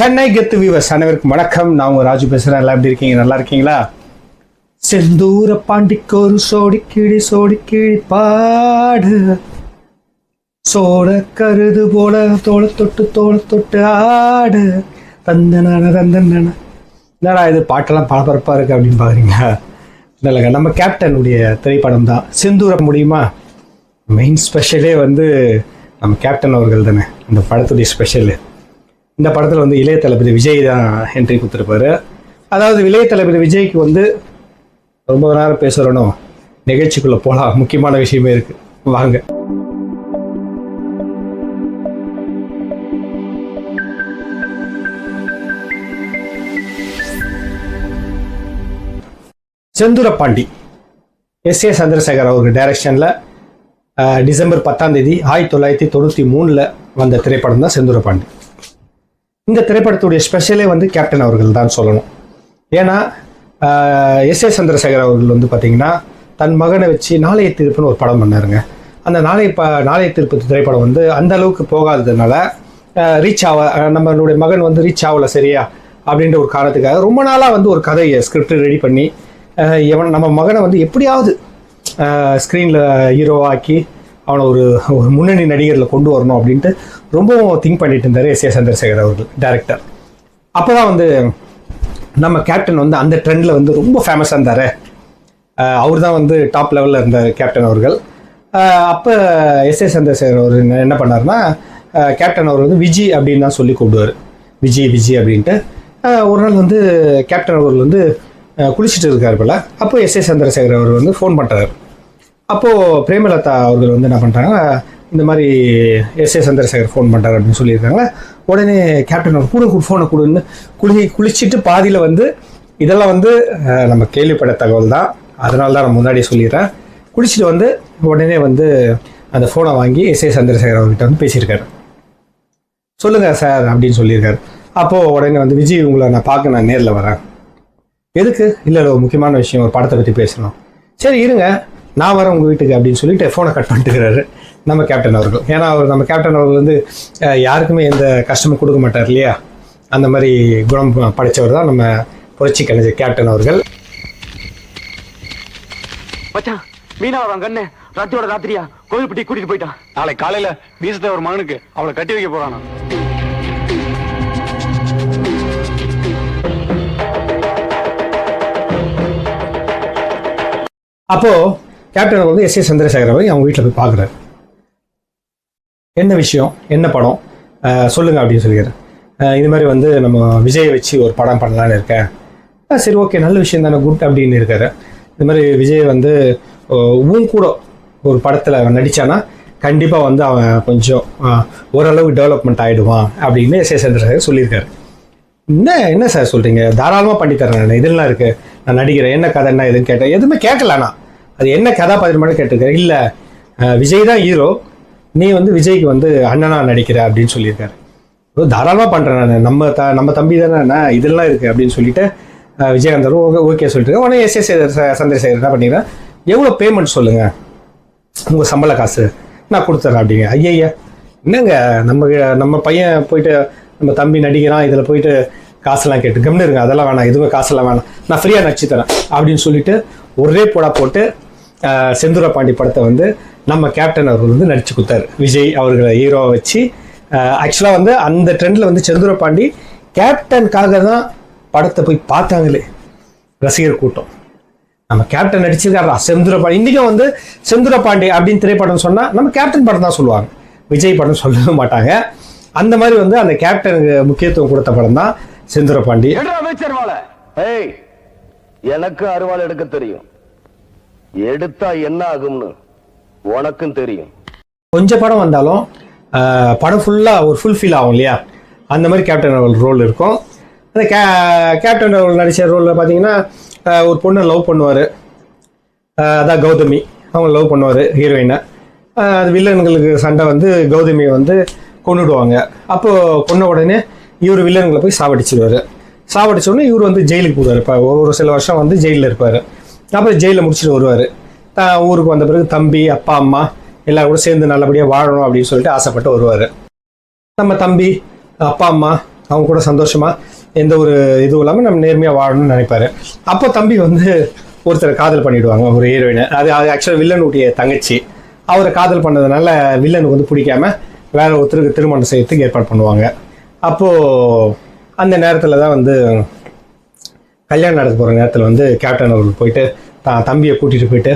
சென்னை கெத்து வீவர்ஸ் அனைவருக்கும் வணக்கம். நான் உங்க ராஜு பேசுறேன். எல்லாம் எப்படி இருக்கீங்க? நல்லா இருக்கீங்களா? செந்தூர பாண்டிக்கொரு சோடி கிழி சோடி கிழி பாடு. சோட கருது போல தோள தொட்டு தோள தொட்டு ஆடு. தந்தன தந்தன என்னடா இது? பாட்டெல்லாம் பரபரப்பாக இருக்கு அப்படின்னு பாக்குறீங்களா? இல்லைங்க நம்ம கேப்டனுடைய திரைப்படம் தான். செந்தூர முடியுமா? மெயின் ஸ்பெஷலே வந்து நம்ம கேப்டன் அவர்கள் தானே. அந்த படத்துடைய ஸ்பெஷலு இந்த படத்தில் வந்து இளைய தளபதி விஜய் தான் என்ட்ரி கொடுத்துருப்பாரு. அதாவது இளைய தளபதி விஜய்க்கு வந்து ரொம்ப நேரம் பேசுகிறனும் நிகழ்ச்சிக்குள்ளே போகலாம் முக்கியமான விஷயமே இருக்கு. வாங்க. செந்தூரப்பாண்டி. எஸ் ஏ சந்திரசேகர் அவர்கள் டைரக்ஷனில் டிசம்பர் பத்தாம் தேதி ஆயிரத்தி தொள்ளாயிரத்தி தொண்ணூற்றி மூணில் வந்த திரைப்படம் தான் செந்தூரப்பாண்டி. இந்த திரைப்படத்துடைய ஸ்பெஷலே வந்து கேப்டன் அவர்கள் தான் சொல்லணும். ஏன்னா எஸ் ஏ சந்திரசேகர் அவர்கள் வந்து பார்த்தீங்கன்னா தன் மகனை வச்சு நாளைய தீர்ப்புன்னு ஒரு படம் பண்ணாருங்க. அந்த நாளைய ப நாளைய தீர்ப்பு திரைப்படம் வந்து அந்த அளவுக்கு போகாததுனால ரீச் ஆக நம்மளுடைய மகன் வந்து ரீச் ஆகல சரியா? அப்படின்ற ஒரு காரணத்துக்காக ரொம்ப நாளாக வந்து ஒரு கதையை ஸ்கிரிப்ட் ரெடி பண்ணி எவன் நம்ம மகனை வந்து எப்படியாவது ஸ்க்ரீனில் ஹீரோவாக்கி அவனை ஒரு ஒரு முன்னணி நடிகரில் கொண்டு வரணும் அப்படின்ட்டு ரொம்பவும் திங்க் பண்ணிட்டு இருந்தார் எஸ் ஏ சந்திரசேகர் அவர்கள் டேரக்டர் அப்போ தான் வந்து நம்ம கேப்டன் வந்து அந்த ட்ரெண்டில் வந்து ரொம்ப ஃபேமஸாக இருந்தார். அவர் தான் வந்து டாப் லெவலில் இருந்தார் கேப்டன் அவர்கள். அப்போ எஸ் ஏ சந்திரசேகர் அவர் என்ன- பண்ணார்னா பண்ணாருன்னா கேப்டன் அவர் வந்து விஜி அப்படின்னு தான் சொல்லி கூப்பிடுவார். விஜய் விஜய் அப்படின்ட்டு. ஒரு நாள் வந்து கேப்டன் அவர்கள் வந்து குளிச்சுட்டு இருக்கார் போல. அப்போ எஸ் ஏ சந்திரசேகர் அவர் வந்து ஃபோன் பண்ணுறாரு அப்போது பிரேமலதா அவர்கள் வந்து என்ன பண்ணுறாங்க இந்த மாதிரி எஸ் ஏ சந்திரசேகர் ஃபோன் பண்ணுறாரு அப்படின்னு சொல்லியிருக்காங்க. உடனே கேப்டன் அவர் கூட ஃபோனை கொடுன்னு குளி குளிச்சுட்டு பாதியில் வந்து இதெல்லாம் வந்து நம்ம கேள்விப்பட தகவல் தான். அதனால தான் நான் முன்னாடியே சொல்லிடுறேன். குளிச்சுட்டு வந்து உடனே வந்து அந்த ஃபோனை வாங்கி எஸ் ஏ சந்திரசேகர் அவர்கிட்ட வந்து பேசியிருக்காரு. சொல்லுங்கள் சார் அப்படின்னு சொல்லியிருக்காரு. அப்போது உடனே வந்து விஜய் உங்களை நான் பார்க்க நான் நேரில் வரேன். எதுக்கு? இல்லை இல்லை ஒரு முக்கியமான விஷயம் ஒரு படத்தை பற்றி பேசணும். சரி இருங்க. நான் வரேன் உங்கள் வீட்டுக்கு அப்படின்னு சொல்லிட்டு ஃபோனை கட் பண்ணிட்டுக்கிறாரு நம்ம கேப்டன் அவர்கள். ஏன்னா அவர் நம்ம கேப்டன் அவர்கள் வந்து யாருக்குமே எந்த கஷ்டமும் கொடுக்க மாட்டார் இல்லையா? அந்த மாதிரி குணம் படைச்சவர் தான் நம்ம புரட்சி கலைஞர் கேப்டன் அவர்கள். மச்சான் மீனாவரம் கண்ணு ராத்தியோட ராத்திரியா? கோவில்பட்டி கூட்டிட்டு போயிட்டான். நாளை காலையில மீசத்தை ஒரு மகனுக்கு அவளை கட்டி வைக்க போறானா? அப்போது கேப்டன் வந்து எஸ் ஏ சந்திரசேகர் அவங்க வீட்டில் போய் பார்க்குறாரு. என்ன விஷயம்? என்ன படம்? சொல்லுங்கள் சொல்லுங்க அப்படின்னு சொல்லிக்கிறேன் இது மாதிரி வந்து நம்ம விஜயை வச்சு ஒரு படம் பண்ணலான்னு இருக்கேன். சரி ஓகே நல்ல விஷயம் தானே குட் அப்படின்னு இருக்காரு. இது மாதிரி விஜய் வந்து உன் கூட ஒரு படத்தில் அவன் நடித்தானா கண்டிப்பாக வந்து அவன் கொஞ்சம் ஓரளவுக்கு டெவலப்மெண்ட் ஆகிடுவான் அப்படின்னு எஸ் ஏ சந்திரசேகர் சொல்லியிருக்காரு. என்ன என்ன சார் சொல்கிறீங்க தாராளமாக பண்ணித்தரேன் நான். இதெல்லாம் இருக்குது நான் நடிக்கிறேன். என்ன கதை என்ன எதுன்னு கேட்டேன் எதுவுமே கேட்கல நான். அது என்ன கதாபாத்திரமானு கேட்டிருக்காரு. இல்லை விஜய் தான் ஹீரோ நீ வந்து விஜய்க்கு வந்து அண்ணனா நடிக்கிற அப்படின்னு சொல்லியிருக்காரு. ஓ தாராளமாக பண்ணுறேன் நான். நம்ம த நம்ம தம்பி தானே நான் இதெல்லாம் இருக்குது அப்படின்னு சொல்லிட்டு விஜயகாந்தர் விஜயகாந்தரும் ஓகே ஓகே சொல்லிட்டு இருக்கேன். உடனே எஸ் எஸ் சந்திரசேகர் என்ன பண்ணிக்கிறேன் எவ்வளோ பேமெண்ட் சொல்லுங்கள் உங்கள் சம்பள காசு. நான் கொடுத்துட்றேன் அப்படிங்க. ஐயய்யா என்னங்க? நம்ம நம்ம பையன் போயிட்டு நம்ம தம்பி நடிக்கிறான். இதில் போயிட்டு காசெல்லாம் கேட்டு கம்னு இருங்க. அதெல்லாம் வேணாம். எதுவுமே காசெல்லாம் வேணாம். நான் ஃப்ரீயாக நடிச்சு தரேன் அப்படின்னு சொல்லிட்டு ஒரே போடா போட்டு செந்தூர பாண்டி படத்தை வந்து நம்ம கேப்டன் அவர்கள் வந்து நடிச்சு கொடுத்தாரு. விஜய் அவர்களை ஹீரோவை வச்சு. ஆக்சுவலாக வந்து அந்த ட்ரெண்டில் வந்து செந்தூர பாண்டி கேப்டனுக்காக தான் படத்தை போய் பார்த்தாங்களே. ரசிகர் கூட்டம். நம்ம கேப்டன் நடிச்சிருக்காரா செந்துரபாண்டி. இன்றைக்கும் வந்து செந்துரபாண்டி அப்படின்னு திரைப்படம் சொன்னால் நம்ம கேப்டன் படம் தான் சொல்லுவாங்க. விஜய் படம் சொல்லவே மாட்டாங்க. அந்த மாதிரி வந்து அந்த கேப்டனுக்கு முக்கியத்துவம் கொடுத்த படம் தான் செந்துரபாண்டி. பாண்டி ஏய் எனக்கு அருவாள் எடுக்க தெரியும். எடுத்தா என்ன ஆகும்னு உனக்கும் தெரியும். கொஞ்சம் படம் வந்தாலும் படம் ஃபுல்லாக ஒரு ஃபுல்ஃபில் ஆகும் இல்லையா? அந்த மாதிரி கேப்டன் அவர்கள் ரோல் இருக்கும். அந்த கே கேப்டன் அவர்கள் நடித்த ரோலில் பார்த்தீங்கன்னா ஒரு பொண்ணை லவ் பண்ணுவார். அதான் கௌதமி. அவங்க லவ் பண்ணுவார் ஹீரோயினை அது வில்லன்களுக்கு சண்டை வந்து கௌதமியை வந்து கொண்டுடுவாங்க அப்போது கொன்ன உடனே இவர் வில்லன்களை போய் சாவடிச்சிடுவார் சாவடிச்ச உடனே இவர் வந்து ஜெயிலுக்கு போடுவார் இப்போ ஒரு சில வருஷம் வந்து ஜெயிலில் இருப்பார். அப்புறம் ஜெயிலில் முடிச்சுட்டு வருவார். ஊருக்கு வந்த பிறகு தம்பி அப்பா அம்மா எல்லாரும் கூட சேர்ந்து நல்லபடியாக வாழணும் அப்படின்னு சொல்லிட்டு ஆசைப்பட்டு வருவார். நம்ம தம்பி அப்பா அம்மா அவங்க கூட சந்தோஷமாக எந்த ஒரு இதுவும் இல்லாமல் நம்ம நேர்மையாக வாழணும்னு நினைப்பாரு. அப்போ தம்பி வந்து ஒருத்தரை காதல் பண்ணிவிடுவாங்க ஒரு ஹீரோயினை அது அது ஆக்சுவலாக வில்லனுடைய தங்கச்சி. அவரை காதல் பண்ணதுனால வில்லனுக்கு வந்து பிடிக்காம வேற ஒருத்தருக்கு திருமணம் செய்யறதுக்கு ஏற்பாடு பண்ணுவாங்க. அப்போது அந்த நேரத்தில் தான் வந்து கல்யாணம் நடக்க போகிற நேரத்தில் வந்து கேப்டன் அவர்கள் போயிட்டு தான் தம்பியை கூட்டிகிட்டு போயிட்டு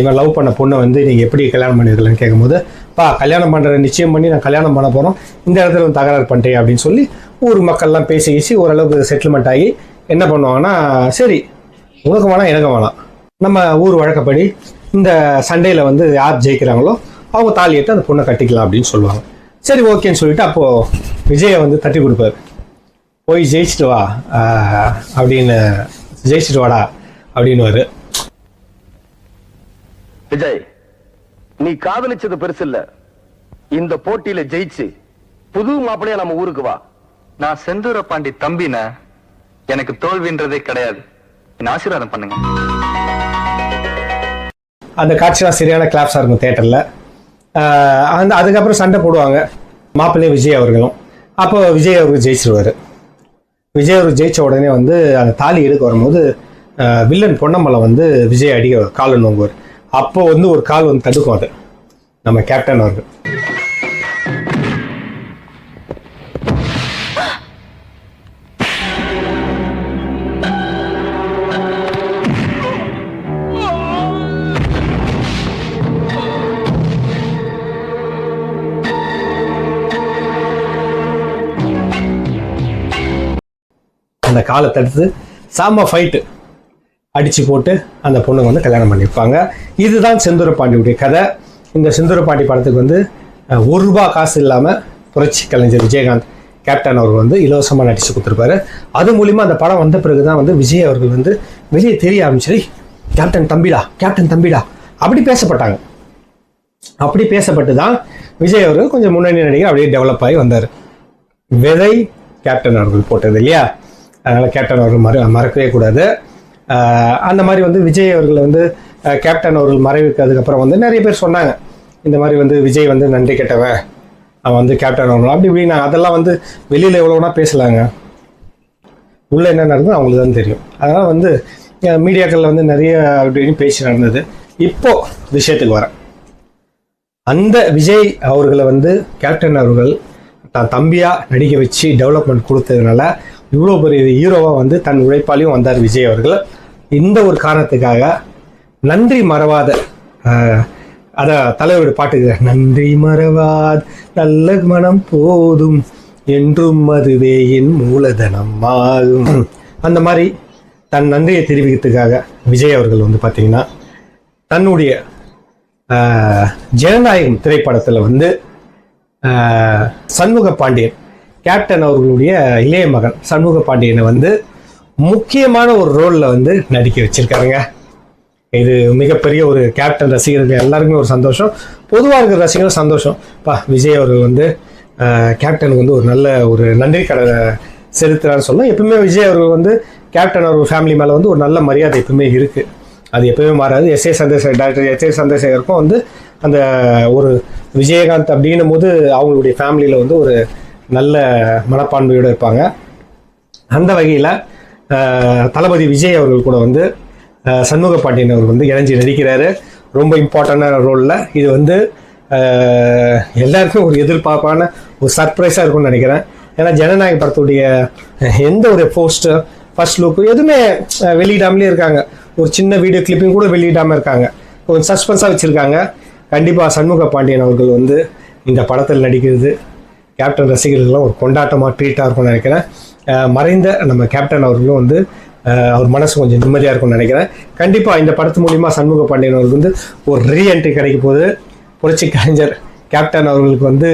இவன் லவ் பண்ண பொண்ணை வந்து நீங்கள் எப்படி கல்யாணம் பண்ணியிருக்கலன்னு கேட்கும்போது பா கல்யாணம் பண்ணுற நிச்சயம் பண்ணி நான் கல்யாணம் பண்ண போகிறோம் இந்த இடத்துல வந்து தகராறு பண்ணிட்டேன் அப்படின்னு சொல்லி ஊர் மக்கள்லாம் பேசி பேசி ஓரளவுக்கு செட்டில்மெண்ட் ஆகி என்ன பண்ணுவாங்கன்னா சரி உனக்கு வேணாம் எனக்கு வேணாம். நம்ம ஊர் வழக்கப்படி இந்த சண்டையில் வந்து யார் ஜெயிக்கிறாங்களோ அவங்க தாலியிட்டு எடுத்து அந்த பொண்ணை கட்டிக்கலாம் அப்படின்னு சொல்லுவாங்க. சரி ஓகேன்னு சொல்லிட்டு அப்போது விஜயை வந்து தட்டி கொடுப்பாரு. போய் ஜெயிச்சிட்டு வா அப்படின்னு ஜெயிச்சிட்டு வாடா அப்படின்னு விஜய் நீ காதலிச்சது பெருசு இல்ல இந்த போட்டியில ஜெயிச்சு புது மாப்பிளையா நம்ம ஊருக்கு வா. நான் செந்தூர பாண்டி தம்பின எனக்கு தோல்வின்றதே கிடையாது. என்ன ஆசீர்வாதம் பண்ணுங்க. அந்த காட்சிலாம் சரியான கிளாப்ஸாக இருக்கும் தேட்டரில் அந்த அதுக்கப்புறம் சண்டை போடுவாங்க மாப்பிள்ளை விஜய் அவர்களும். அப்போ விஜய் அவர்கள் ஜெயிச்சிருவார். விஜய் ஒரு ஜெயிச்ச உடனே வந்து அந்த தாலி எடுக்க வரும்போது வில்லன் பொன்னம்பலம் வந்து விஜய் அடிக்க கால் நோங்குவார். அப்போ வந்து ஒரு கால் வந்து தடுக்கும் அது. நம்ம கேப்டன் அவர்கள். அந்த காலை தடுத்து சாம ஃபைட்டு அடிச்சு போட்டு அந்த பொண்ணு வந்து கல்யாணம் பண்ணியிருப்பாங்க இதுதான் செந்தூர பாண்டியுடைய கதை. இந்த செந்தூர பாண்டி படத்துக்கு வந்து ஒரு ரூபா காசு இல்லாமல் புரட்சி கலைஞர் விஜயகாந்த் கேப்டன் அவர் வந்து இலவசமாக நடிச்சு கொடுத்துருப்பாரு. அது மூலிமா அந்த படம் வந்த பிறகு தான் வந்து விஜய் அவர்கள் வந்து வெளியே தெரிய ஆரம்பிச்சு கேப்டன் தம்பிடா கேப்டன் தம்பிடா அப்படி பேசப்பட்டாங்க. அப்படி பேசப்பட்டு தான் விஜய் அவர்கள் கொஞ்சம் முன்னணி நடிகர் அப்படியே டெவலப் ஆகி வந்தார். விதை கேப்டன் அவர்கள் போட்டது இல்லையா? அதனால் கேப்டன் அவர்கள் மற மறக்கவே கூடாது. அந்த மாதிரி வந்து விஜய் அவர்கள் வந்து கேப்டன் அவர்கள் மறைவுக்கு அதுக்கப்புறம் வந்து நிறைய பேர் சொன்னாங்க. இந்த மாதிரி வந்து விஜய் வந்து நன்றி கெட்டவன். அவன் வந்து கேப்டன் அவர்கள் அப்படி இப்படி நான் அதெல்லாம் வந்து வெளியில் எவ்வளோனா பேசலாங்க. உள்ள என்ன நடந்தது அவங்களுக்கு தான் தெரியும். அதனால் வந்து மீடியாக்களில் வந்து நிறைய அப்படின்னு பேசி நடந்தது. இப்போ விஷயத்துக்கு வரேன். அந்த விஜய் அவர்களை வந்து கேப்டன் அவர்கள் தான் தம்பியாக நடிக்க வச்சு டெவலப்மெண்ட் கொடுத்ததுனால இவ்வளோ பெரிய ஹீரோவாக வந்து தன் உழைப்பாலையும் வந்தார் விஜய் அவர்கள். இந்த ஒரு காரணத்துக்காக நன்றி மறவாத அதை தலைவரோட பாட்டுக்கு நன்றி மறவாத் நல்ல மனம் போதும் என்றும் அதுவே என் மூலதனம் ஆகும். அந்த மாதிரி தன் நன்றியை தெரிவிக்கிறதுக்காக விஜய் அவர்கள் வந்து பார்த்தீங்கன்னா தன்னுடைய ஜனநாயகம் திரைப்படத்தில் வந்து சண்முக பாண்டியன் கேப்டன் அவர்களுடைய இளைய மகன் சண்முக பாண்டியனை வந்து முக்கியமான ஒரு ரோலில் வந்து நடிக்க வச்சிருக்காருங்க. இது மிகப்பெரிய ஒரு கேப்டன் ரசிகர்கள் எல்லாருக்குமே ஒரு சந்தோஷம். பொதுவாக இருக்கிற ரசிகர்கள் சந்தோஷம். பா விஜய் அவர்கள் வந்து கேப்டனுக்கு வந்து ஒரு நல்ல ஒரு நன்றி கடனை செலுத்துறான்னு சொல்லலாம். எப்பவுமே விஜய் அவர்கள் வந்து கேப்டன் அவர் ஃபேமிலி மேலே வந்து ஒரு நல்ல மரியாதை எப்பவுமே இருக்குது அது எப்பவுமே மாறாது. S A Chandrasekhar doctor S A சந்திரசேகருக்கும் வந்து அந்த ஒரு விஜயகாந்த் அப்படின்னும் போது அவங்களுடைய ஃபேமிலியில் வந்து ஒரு நல்ல மனப்பான்மையோடு இருப்பாங்க. அந்த வகையில் தளபதி விஜய் அவர்கள் கூட வந்து சண்முக பாண்டியன் அவர் வந்து இணைஞ்சு நடிக்கிறாரு. ரொம்ப இம்பார்ட்டண்டான ரோலில் இது வந்து எல்லாருக்கும் ஒரு எதிர்பார்ப்பான ஒரு சர்ப்ரைஸாக இருக்கும்னு நினைக்கிறேன். ஏன்னா ஜனநாயக படத்துடைய எந்த ஒரு போஸ்டர் ஃபர்ஸ்ட் லுக் எதுவுமே வெளியிடாமலே இருக்காங்க. ஒரு சின்ன வீடியோ கிளிப்பிங் கூட வெளியிடாமல் இருக்காங்க. கொஞ்சம் சஸ்பென்ஸாக வச்சுருக்காங்க. கண்டிப்பாக சண்முக பாண்டியன் அவர்கள் வந்து இந்த படத்தில் நடிக்கிறது கேப்டன் ரசிகர்கள்லாம் ஒரு கொண்டாட்டமாக ட்ரீட்டாக இருக்கும்னு நினைக்கிறேன். மறைந்த நம்ம கேப்டன் அவர்களும் வந்து அவர் மனசு கொஞ்சம் நிம்மதியாக இருக்கும்னு நினைக்கிறேன். கண்டிப்பாக இந்த படத்து மூலிமா சண்முக பாண்டியன் அவருக்கு வந்து ஒரு ரீஎன்ட்ரி கிடைக்க போது புரட்சி கலைஞர் கேப்டன் அவர்களுக்கு வந்து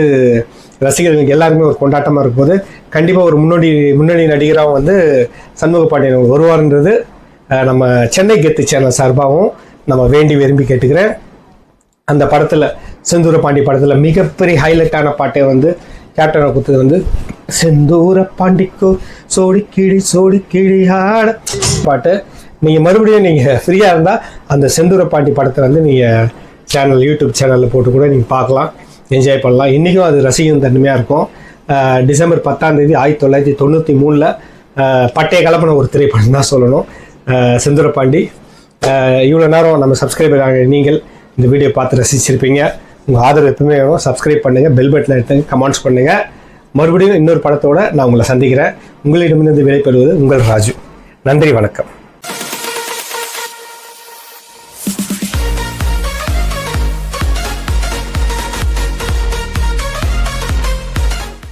ரசிகர்களுக்கு எல்லாருமே ஒரு கொண்டாட்டமாக இருக்கும் போது கண்டிப்பாக ஒரு முன்னோடி முன்னணி நடிகராக வந்து சண்முக பாண்டியன் வருவார்ன்றது நம்ம சென்னை கெத்து சேனல் சார்பாகவும் நம்ம வேண்டி விரும்பி கேட்டுக்கிறேன். அந்த படத்தில் செந்தூர பாண்டி படத்தில் மிகப்பெரிய ஹைலைட்டான பாட்டை வந்து கேப்டனை கொடுத்தது வந்து செந்தூர பாண்டிக்கோ சோடி கீழி சோடி கிழி ஆட. பாட்டு. நீங்கள் மறுபடியும் நீங்கள் ஃப்ரீயாக இருந்தால் அந்த செந்தூர பாண்டி படத்தை வந்து நீங்கள் சேனல் யூடியூப் சேனலில் போட்டு கூட நீங்கள் பார்க்கலாம். என்ஜாய் பண்ணலாம். இன்றைக்கும் அது ரசிக்கும் தன்மையாக இருக்கும். டிசம்பர் பத்தாம் தேதி ஆயிரத்தி தொள்ளாயிரத்தி தொண்ணூற்றி மூணில் பட்டைய கலப்பின ஒரு திரைப்படம் தான் சொல்லணும். செந்தூர செந்தூரபாண்டி இவ்வளோ நேரம் நம்ம சப்ஸ்கிரைபர் நீங்கள் இந்த வீடியோ பார்த்து ரசிச்சிருப்பீங்க. உங்கள் ஆதரவு எப்பவுமே வேணும். சப்ஸ்கிரைப் பண்ணுங்கள் பெல் பட்டனை எடுத்து கமெண்ட்ஸ் பண்ணுங்கள் மறுபடியும் இன்னொரு படத்தோடு நான் உங்களை சந்திக்கிறேன். உங்களிடமிருந்து விடைபெறுவது உங்கள் ராஜு. நன்றி வணக்கம்.